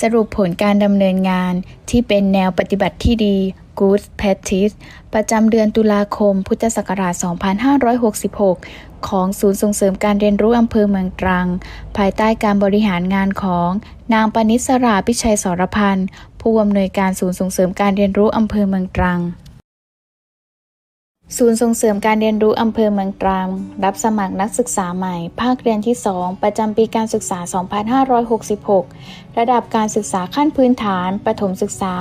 สรุปผลการดำเนินงานที่เป็นแนวปฏิบัติที่ดี Good Practice ประจำเดือนตุลาคม พุทธศักราช 2566 ของศูนย์ส่งเสริมการเรียนรู้อำเภอเมืองตรัง ภายใต้การบริหารงานของนางปณิสราพิชัยสรพันธ์ ผู้อำนวยการศูนย์ส่งเสริมการเรียนรู้อำเภอเมืองตรัง ศูนย์ส่งเสริมการเรียนรู้อำเภอเมืองตรังรับสมัครนักศึกษาใหม่ ภาคเรียนที่ 2 ประจำปีการศึกษา 2566 ระดับการศึกษาขั้นพื้นฐาน ประถมศึกษา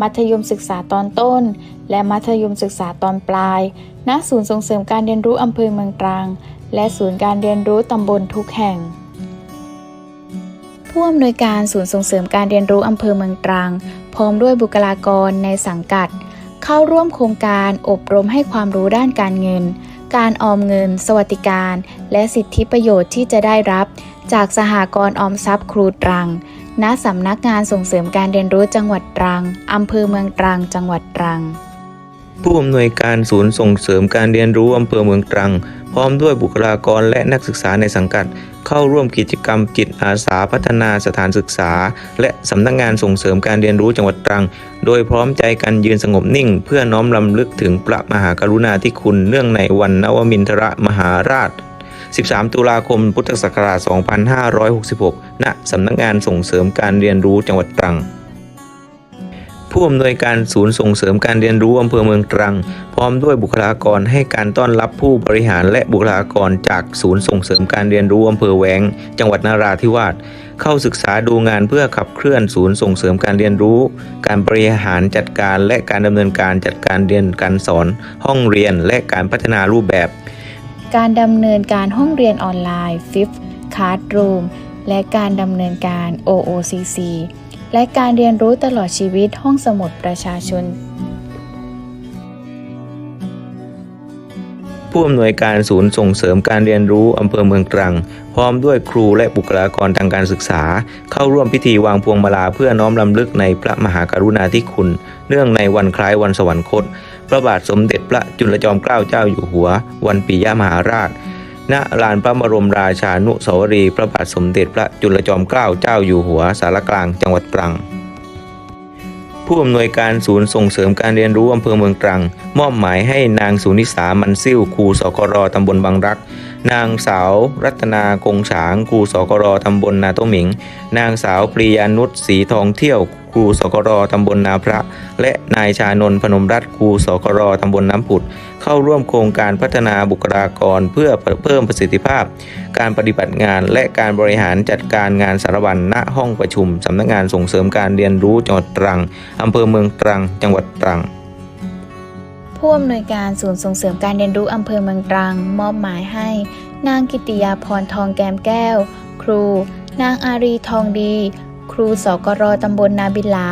มัธยมศึกษาตอนต้น และมัธยมศึกษาตอนปลาย ณ ศูนย์ส่งเสริมการเรียนรู้อำเภอเมืองตรัง และศูนย์การเรียนรู้ตำบลทุกแห่งผู้อำนวยการศูนย์ส่งเสริมการเรียนรู้อำเภอเมืองตรัง พร้อมด้วยบุคลากรในสังกัด เข้าร่วมโครงการอบรมให้ความรู้ด้านการเงิน การออมเงิน สวัสดิการ และสิทธิประโยชน์ที่จะได้รับ จากสหกรณ์ออมทรัพย์ครูตรัง ณ สำนักงานส่งเสริมการเรียนรู้จังหวัดตรัง อำเภอเมืองตรัง จังหวัดตรัง ผู้อำนวยการศูนย์ส่งเสริมการเรียนรู้อำเภอเมืองตรัง พร้อมด้วยบุคลากรและนักศึกษาในสังกัด เข้าร่วมกิจกรรมจิตอาสาพัฒนาสถานศึกษา และสำนักงานส่งเสริมการเรียนรู้จังหวัดตรัง โดยพร้อมใจกันยืนสงบนิ่ง เพื่อน้อมรำลึกถึงพระมหากรุณาธิคุณเนื่องในวันนวมินทรมหาราช 13 ตุลาคม พุทธศักราช 2566 ณ สำนักงานส่งเสริมการเรียนรู้จังหวัดตรัง ผู้อำนวยการศูนย์ส่งเสริมการเรียนรู้อำเภอเมืองตรัง พร้อมด้วยบุคลากรให้การต้อนรับผู้บริหารและบุคลากรจากศูนย์ส่งเสริมการเรียนรู้อำเภอแหวง จังหวัดนาราธิวาสเข้าศึกษาดูงานเพื่อขับเคลื่อนศูนย์ส่งเสริมการเรียนรู้ การบริหารจัดการและการดำเนินการจัดการเรียนการสอน ห้องเรียนและการพัฒนารูปแบบ การดำเนินการห้องเรียนออนไลน์ Fifth Classroom และการดำเนินการ OOCC และการเรียนรู้ตลอดชีวิตห้องสมุดประชาชน ผู้อำนวยการศูนย์ส่งเสริมการเรียนรู้อำเภอเมืองตรัง พร้อมด้วยครูและบุคลากรทางการศึกษา เข้าร่วมพิธีวางพวงมาลาเพื่อน้อมรำลึกในพระมหากรุณาธิคุณ เนื่องในวันคล้ายวันสวรรคต พระบาทสมเด็จพระจุลจอมเกล้าเจ้าอยู่หัว วันปิยมหาราช ณลานพระบรมราชานุสาวรีย์พระบาทสมเด็จพระจุลจอมเกล้าเจ้าอยู่หัวสารกลางจังหวัดตรัง ผู้อำนวยการศูนย์ส่งเสริมการเรียนรู้อำเภอเมืองตรัง มอบหมายให้นางสุนิสามันซิ่วครูสกรตำบลบางรัก นางสาวรัตนากงฉางครูสกรตำบลนาโตหมิง นางสาวปรียานุชสีทองเที่ยวค ครูสกรตำบลนาพระ และนายชานนท์พนมรัตน์ครูสกรตำบลน้ำผุด เข้าร่วมโครงการพัฒนาบุคลากรเพื่อเพิ่มประสิทธิภาพ การปฏิบัติงานและการบริหารจัดการงานสารวัตรณห้องประชุมสำนักงานส่งเสริมการเรียนรู้จังหวัดตรังอำเภอเมืองตรัง จังหวัดตรังผู้อำนวยการศูนย์ส่งเสริมการเรียนรู้อำเภอเมืองตรัง มอบหมายให้ นางกิติยาพรทองแก้มแก้ว ครู นางอารีทองดี ครูสกรตำบลนาบิลา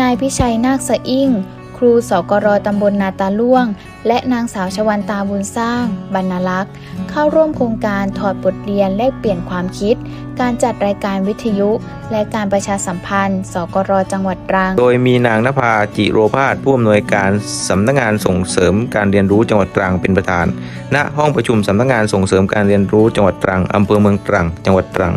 นายพิชัยนาคสะอิ่ง ครูสกรตำบลนาตาล่วง และนางสาวชวันตาบุญสร้าง บรรณลักษ์ เข้าร่วมโครงการถอดบทเรียนแลกเปลี่ยนความคิด การจัดรายการวิทยุ และการประชาสัมพันธ์ สกรจังหวัดตรัง โดยมีนางนภาจิโรพาสผู้อำนวยการสำนักงานส่งเสริมการเรียนรู้จังหวัดตรังเป็นประธาน ณ ห้องประชุมสำนักงานส่งเสริมการเรียนรู้จังหวัดตรังอำเภอเมืองตรัง จังหวัดตรัง